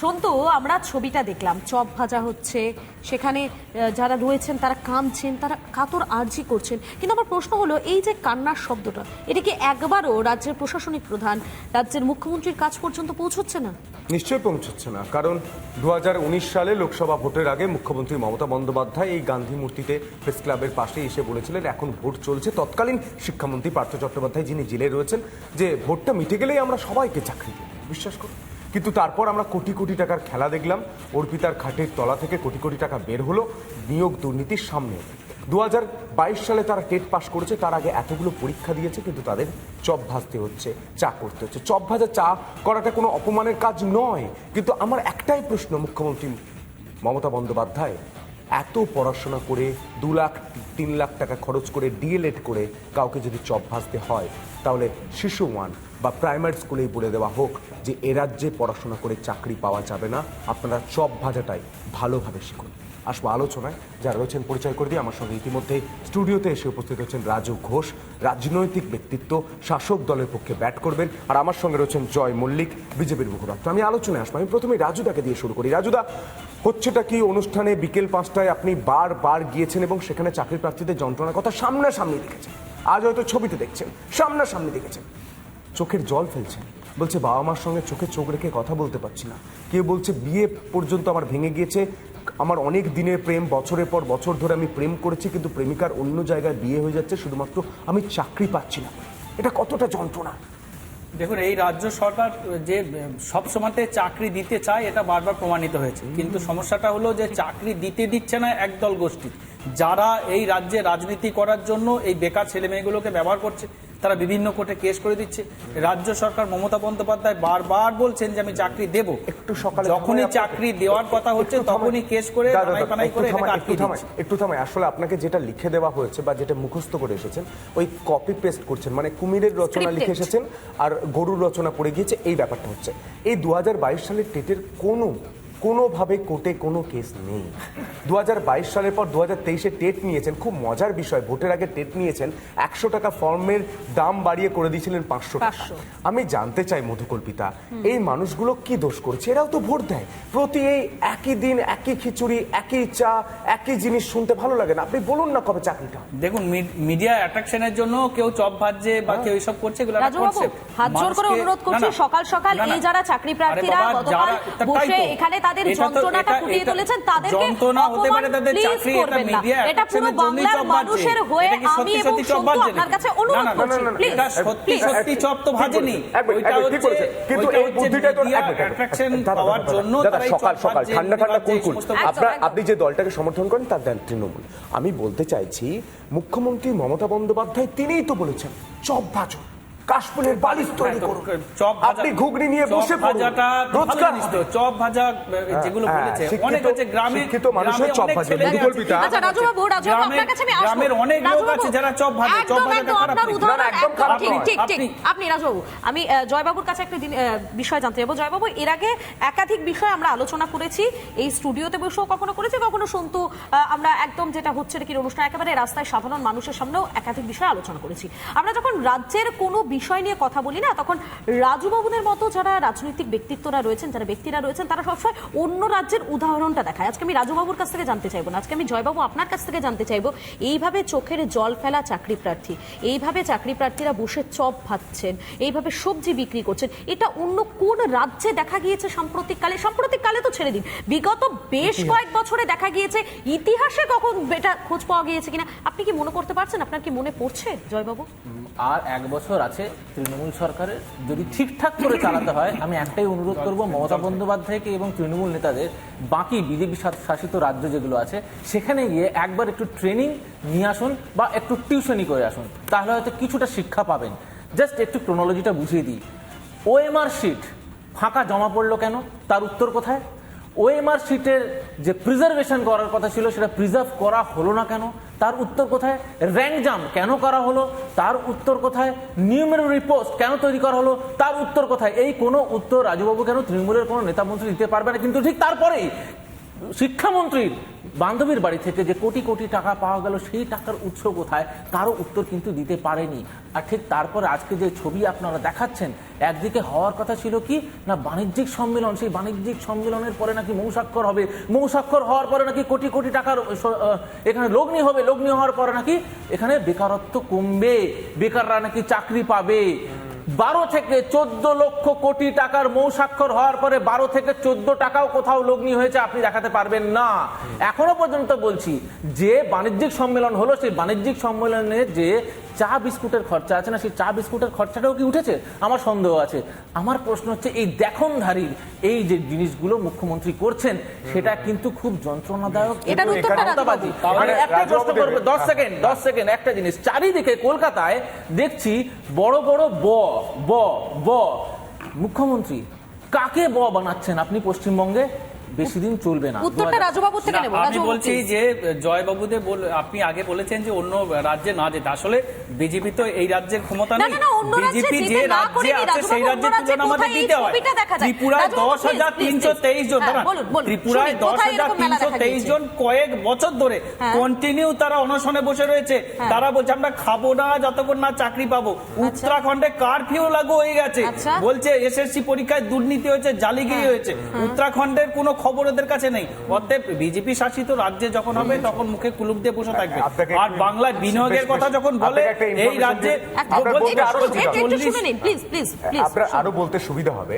সন্তু, আমরা ছবিটা দেখলাম। চপ ভাজা হচ্ছে, সেখানে যারা রয়েছেন, তারা কাঁদছেন, তারা কাতর আর্জি করছেন। কিন্তু আমার প্রশ্ন হলো, এই যে কান্নার শব্দটা, এটা কি একবারও রাজ্যের প্রশাসনিক প্রধান, রাজ্যের মুখ্যমন্ত্রীর কাজ পর্যন্ত পৌঁছচ্ছে না? নিশ্চয়ই পৌঁছচ্ছে না, কারণ দু হাজার উনিশ সালে লোকসভা ভোটের আগে মুখ্যমন্ত্রী মমতা বন্দ্যোপাধ্যায় এই গান্ধী মূর্তিতে প্রেস ক্লাবের পাশে এসে বলেছিলেন, এখন ভোট চলছে। তৎকালীন শিক্ষামন্ত্রী পার্থ চট্টোপাধ্যায়, যিনি জেলে রয়েছেন, যে ভোটটা মিটে গেলেই আমরা সবাইকে চাকরি দেব বিশ্বাস করুন। কিন্তু তারপর আমরা কোটি কোটি টাকার খেলা দেখলাম। অর্পিতার খাটের তলা থেকে কোটি কোটি টাকা বের হলো, নিয়োগ দুর্নীতির সামনে। দু হাজার বাইশ সালে তারা টেট পাস করেছে, তার আগে এতগুলো পরীক্ষা দিয়েছে, কিন্তু তাদের চপ ভাজতে হচ্ছে, চা করতে হচ্ছে। চপ ভাজা চা করাটা কোনো অপমানের কাজ নয়। কিন্তু আমার একটাই প্রশ্ন, মুখ্যমন্ত্রী মমতা বন্দ্যোপাধ্যায়, এত পড়াশোনা করে দু লাখ, তিন লাখ টাকা খরচ করে, ডিএলএড করে কাউকে যদি চপ ভাজতে হয়, তাহলে শিশু ওয়ান বা প্রাইমারি স্কুলেই বলে দেওয়া হোক যে এ রাজ্যে পড়াশোনা করে চাকরি পাওয়া যাবে না, আপনারা চপ ভাজাটাই ভালোভাবে শিখুন। আসব আলোচনায়। যারা রয়েছেন, পরিচয় করে দিয়ে আমার সঙ্গে ইতিমধ্যে স্টুডিওতে এসে উপস্থিত হচ্ছেন রাজু ঘোষ। রাজনৈতিক ব্যক্তিত্ব, শাসক দলের পক্ষে ব্যাট করবেন। আর আমার সঙ্গে রয়েছেন জয় মল্লিক, বিজেপির মুখপাত্র। আমি আলোচনায় আসব। আমি প্রথমে রাজুদাকে দিয়ে শুরু করি। রাজুদা, হচ্ছেটা কি অনুষ্ঠানে বিকেল পাঁচটায় আপনি বার বার গিয়েছেন এবং সেখানে চাকরি প্রার্থীদের যন্ত্রণার কথা সামনাসামনি দেখেছেন? আজ হয়তো ছবিতে দেখছেন, সামনাসামনি দেখেছেন। চোখের জল ফেলছেন বলছে, বাবা মার সঙ্গে চোখে চোখ রেখে কথা বলতে পারছি না। কেউ বলছে, বিয়ে পর্যন্ত আমার ভেঙে গিয়েছে। আমার অনেক দিনের প্রেম, বছরের পর বছর ধরে আমি প্রেম করেছি, কিন্তু প্রেমিকার অন্য জায়গায় বিয়ে হয়ে যাচ্ছে, শুধুমাত্র আমি চাকরি পাচ্ছি না। এটা কতটা যন্ত্রণা? দেখুন, এই রাজ্য সরকার যে সব সময়তে চাকরি দিতে চায়, এটা বারবার প্রমাণিত হয়েছে। কিন্তু সমস্যাটা হলো যে চাকরি দিতে দিচ্ছে না একদল গোষ্ঠী। যারা এই রাজ্যে রাজনীতি করার জন্য এই বেকার ছেলে মেয়েগুলোকে ব্যবহার করছে তারা বিভিন্ন কোর্টে কেস করে দিচ্ছে। রাজ্য সরকার মমতা বন্দ্যোপাধ্যায় বারবার বলছেন যে আমি চাকরি দেব। একটু সকালে যখনই চাকরি দেওয়ার কথা হচ্ছে তখনই কেস করে থামাই, একটু থামাই আসলে আপনাকে যেটা লিখে দেওয়া হয়েছে বা যেটা মুখস্থ করে এসেছেন ওই কপি পেস্ট করছেন মানে কুমিরের রচনা লিখে এসেছেন আর গরুর রচনা পড়ে গিয়েছে এই ব্যাপারটা হচ্ছে। এই দু হাজার বাইশ সালের টেটের কোনো কোনোভাবে কোর্টে কোনো কেস নেই। দু সালের পর দু হাজার তেইশে টেট নিয়েছেন খুব মজার বিষয় ভোটের আগে টেট নিয়েছেন একশো টাকা ফর্মের দাম বাড়িয়ে করে দিয়েছিলেন পাঁচশো টাকা। আমি জানতে চাই মধুকল্পিতা এই মানুষগুলো কি দোষ করেছে? এরাও তো ভোট দেয়। প্রতি এই একই দিন একই খিচুড়ি একই চা একই জিনিস শুনতে ভালো লাগে না। আপনি বলুন না কবে চাকরিটা। দেখুন মিডিয়া অ্যাট্রাকশনের জন্য কেউ চপ ভাজছে বা কেউ এইসব করছে এগুলো হাত জোর করে অনুরোধ করছি সকাল সকাল। এই যারা চাকরি প্রার্থীরা গতকাল বসে এখানে তাদের যন্ত্রণাটা ফুটিয়ে তুলেছেন তাদেরকে যন্ত্রণা হতে পারে অপমান তাদের please চাকরি, এটা করবেন না। এটা পুরো বাংলার মানুষের হয়ে আমি এবং সন্তু আপনার কাছে অনুরোধ করছি প্লিজ সত্যি সত্যি চপ তো ভাজেনি। ওইটা হচ্ছে কিন্তু এই বুদ্ধিটা তো দাদা, পাওয়ার জন্য সকাল সকাল ঠান্ডা ঠান্ডা কুলকুল। আপনার আপনি যে দলটাকে সমর্থন করেন তার দেন তৃণমূল। আমি বলতে চাইছি মুখ্যমন্ত্রী মমতা বন্দ্যোপাধ্যায় তিনিই তো বলেছেন চপ ভাজো। কাশফুলের বালিশ তৈরি করুন। চপ আপনি ঘুগনি নিয়ে বসে পড়ুন। ভাজাটা রোজকার চপ ভাজা যেগুলো হ্যাঁ, বলেছে অনেক আছে গ্রামে শিক্ষিত মানুষের চপ ভাজা। আপনার কাছে আমি আসব। গ্রামের অনেক লোক আছে যারা চপ ভাজে। চপ একদম খারাপ উদাহরণ না, না, একদম খারাপ ঠিক ঠিক ঠিক। আপনি- আমি জয়বাবুর কাছে একটা বিষয় জানতে যাব। জয়বাবু এর আগে একাধিক বিষয় আমরা আলোচনা করেছি। এই স্টুডিওতে বসেও কখনো করেছি কখনো সন্তু আহ, আমরা একদম যেটা হচ্ছে কি অনুষ্ঠান একেবারে রাস্তায় সাধারণ মানুষের সামনেও একাধিক বিষয় আলোচনা করেছি। আমরা যখন রাজ্যের কোনো বিষয় নিয়ে কথা বলি না তখন রাজুবাবুদের মতো যারা রাজনৈতিক ব্যক্তিত্বরা রয়েছেন যারা ব্যক্তিরা রয়েছেন তারা সবসময় অন্য রাজ্যের উদাহরণটা দেখায়। আজকে আমি রাজুবাবুর কাছ থেকে জানতে চাইব না আজকে আমি জয়বাবু আপনার কাছ থেকে জানতে চাইব এইভাবে চোখের জল ফেলা চাকরি প্রার্থী এইভাবে চাকরি প্রার্থীরা বসে চপ ভাজছেন এইভাবে সবজি বিক্রি করছেন এটা অন্য কোন রাজ্যে দেখা গিয়েছে সাম্প্রতিককালে? সাম্প্রতিককালে তো ছেড়ে দিন বিগত বেশ কয়েক বছরে দেখা গিয়েছে ইতিহাসে কখন এটা খোঁজ পাওয়া গিয়েছে কিনা? আপনি কি মনে করতে পারছেন? আপনার কি মনে পড়ছে জয়বাবু? আর এক বছর আছে তৃণমূল সরকারের যদি ঠিকঠাক করে চালাতে হয়, আমি একটাই অনুরোধ করব, মমতা বন্দ্যোপাধ্যায়কে এবং তৃণমূল নেতাদের, বাকি বিজেপি শাসিত রাজ্য যেগুলো আছে, সেখানে গিয়ে একবার একটু ট্রেনিং নিয়ে আসুন বা একটু টিউশনি করে আসুন, তাহলে হয়তো কিছুটা শিক্ষা পাবেন। জাস্ট একটু ক্রোনোলজিটা বুঝিয়ে দিই। ওএমআর শিট ফাঁকা জমা পড়ল কেন? তার উত্তর কোথায়? ওএমআর শিটের যে প্রিজার্ভেশন করার কথা ছিল, সেটা প্রিজার্ভ করা হলো না কেন? তার উত্তর কোথায়? র্যাঙ্ক জাম কেন করা হলো? তার উত্তর কোথায়? নিউমের রিপোর্ট কেন তৈরি করা হলো? তার উত্তর কোথায়? এই কোনো উত্তর রাজুবাবু কেন তৃণমূলের কোনো নেতা মন্ত্রী দিতে পারবে না? কিন্তু ঠিক তারপরেই শিক্ষামন্ত্রীর বান্ধবীর বাড়ি থেকে যে কোটি কোটি টাকা পাওয়া গেল, সেই টাকার উৎস কোথায়? তারও উত্তর কিন্তু দিতে পারেনি। আর ঠিক তারপর আজকে যে ছবি আপনারা দেখাচ্ছেন, একদিকে হওয়ার কথা ছিল কি? না, বাণিজ্যিক সম্মেলন, সেই বাণিজ্যিক সম্মেলনের পরে নাকি মৌসাক্ষর হবে। মৌসাক্ষর হওয়ার পরে নাকি কোটি কোটি টাকার এখানে লগ্নি হবে। লগ্নি হওয়ার পরে নাকি এখানে বেকারত্ব কমবে। বেকাররা নাকি চাকরি পাবে। বারো থেকে চোদ্দ লক্ষ কোটি টাকার মৌসাক্ষর হওয়ার পরে বারো থেকে চোদ্দ টাকাও কোথাও লগ্নি হয়েছে, আপনি দেখাতে পারবেন না। এখনও পর্যন্ত বলছি, যে বাণিজ্যিক সম্মেলন হলো, সেই বাণিজ্যিক সম্মেলনে যে চা বিস্কুটের খরচা আছে না? সেই চা বিস্কুটের খরচাটাও কি উঠেছে? আমার সন্দেহ আছে। আমার প্রশ্ন হচ্ছে এই দেখনধারীর এই যে জিনিসগুলো মুখ্যমন্ত্রী করছেন সেটা কিন্তু খুব যন্ত্রণাদায়ক তাহলে একটাই প্রশ্ন করব। দশ সেকেন্ড দশ সেকেন্ড একটা জিনিস। চারিদিকে কলকাতায় দেখছি বড় বড় ব ব ব। মুখ্যমন্ত্রী কাকে ব বানাচ্ছেন আপনি পশ্চিমবঙ্গে? বেশি দিন চলবে না। উত্তরটা রাজুবাবুর থেকে নেব। আমি বলছি। যে জয়বাবুদের বল- আপনি আগে বলেছেন যে অন্য রাজ্যে না যেতে। আসলে বিজেপি তো এই রাজ্যের ক্ষমতা নেই। বিজেপি যে রাজ্যে আছে সেই রাজ্যের তুলনা আমাদের দিতে হয়। ত্রিপুরায় দশ হাজার তিনশো তেইশ জন হ্যাঁ। ত্রিপুরায় দশ হাজার তিনশো তেইশ জন কয়েক বছর ধরে হ্যাঁ। কন্টিনিউ তারা অনশনে বসে রয়েছে। তারা বলছে আমরা খাব না যতক্ষণ না চাকরি পাবো। উত্তরাখণ্ডে কারফিউ লাগু হয়ে গেছে। আচ্ছা। বলছে এসএসসি পরীক্ষায় দুর্নীতি হয়েছে জালিগিরি হয়েছে। উত্তরাখণ্ডের কোনো খবর ওদের কাছে নেই। অতএব বিজেপি শাসিত রাজ্যে যখন হবে তখন মুখে কুলুপ দিয়ে বসে থাকবে। আর বাংলায় বিনিয়োগের কথা যখন বলে এই রাজ্যে প্লিজ আপনার আরও বলতে সুবিধা হবে।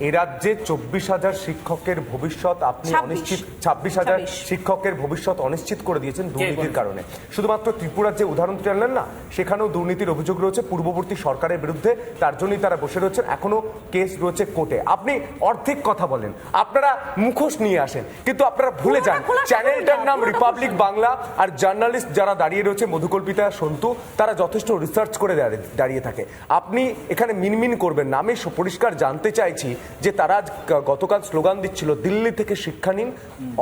এ রাজ্যে চব্বিশ হাজার শিক্ষকের ভবিষ্যৎ আপনি অনিশ্চিত ছাব্বিশ হাজার শিক্ষকের ভবিষ্যৎ অনিশ্চিত করে দিয়েছেন দুর্নীতির কারণে। শুধুমাত্র ত্রিপুরার যে উদাহরণ টানলেন না সেখানেও দুর্নীতির অভিযোগ রয়েছে পূর্ববর্তী সরকারের বিরুদ্ধে তার জন্যই তারা বসে রয়েছেন এখনও কেস রয়েছে কোর্টে। আপনি অর্ধেক কথা বলেন আপনারা মুখোশ নিয়ে আসেন কিন্তু আপনারা ভুলে যান। চ্যানেলটার নাম রিপাবলিক বাংলা আর জার্নালিস্ট যারা দাঁড়িয়ে রয়েছে মধুকল্পিতা সন্তু তারা যথেষ্ট রিসার্চ করে দাঁড়িয়ে- দাঁড়িয়ে থাকে। আপনি এখানে মিনমিন করবেন না। আমি পরিষ্কার জানতে চাইছি যে তারা গতকাল স্লোগান দিচ্ছিল দিল্লি থেকে শিক্ষা নিন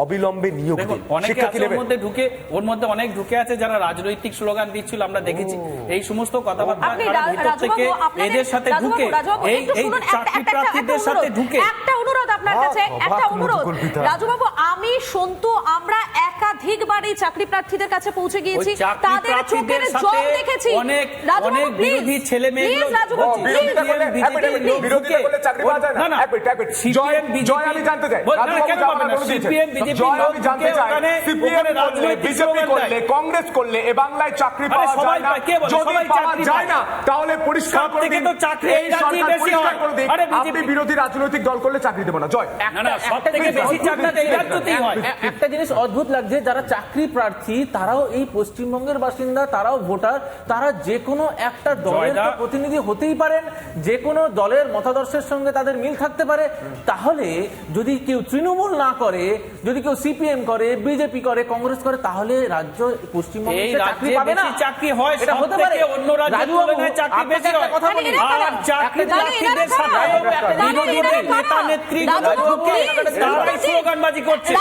অবিলম্বে নিয়োগ দিন। শিক্ষা কি মধ্যে ঢুকে ওর মধ্যে অনেক ঢুকে আছে যারা রাজনৈতিক স্লোগান দিচ্ছিল আমরা দেখেছি। এই সমস্ত কথাবার্তা ভিতর থেকে এদের সাথে ঢুকে এই এই চাকরি প্রার্থীদের সাথে ঢুকে। একটা অনুরোধ আপনার কাছে একটা অনুরোধ। রাজুবাবু আমি সন্তু আমরা একাধিকবার এই চাকরি প্রার্থীদের কাছে পৌঁছে গিয়েছি। তাদের চোখের জল দেখেছি। অনেক অনেক বিরোধী ছেলে মেয়েগুলো বিরোধিতা হ্যাঁ, করলে চাকরি পাওয়া যায় না না, জয় আমি জানতে চাই। জয় আমি জানতে চাই। সিপিএম করলে বিজেপি করলে কংগ্রেস করলে এ বাংলায় চাকরি পাওয়া যায় না। পায়, কে বলে? যদি পাওয়া যায় না তাহলে পরিষ্কার করে দিন। চাকরি এই এই সরকার পরিষ্কার করে দিন। আপনি বিরোধী রাজনৈতিক দল করলে চাকরি দেবো না। জয়। হয়। একটা জিনিস অদ্ভুত লাগছে যারা চাকরি প্রার্থী তারাও এই পশ্চিমবঙ্গের বাসিন্দা তারাও ভোটার তারা যে কোনো একটা দলের প্রতিনিধি হতেই পারেন। যে কোনো দলের মতাদর্শের সঙ্গে তাদের মিল থাকতে পারে তাহলে যদি কেউ তৃণমূল না করে যদি কেউ সিপিএম করে বিজেপি করে কংগ্রেস করে তাহলে রাজ্য পশ্চিমবঙ্গে চাকরি পাবে না চাকরি হয় এটা হতে পারে অন্য রাজ্যের চাকরি বেশি হয়। কথা বলি আর? সাথে বিরোধী নেতা তারাই স্লোগানবাজি করছে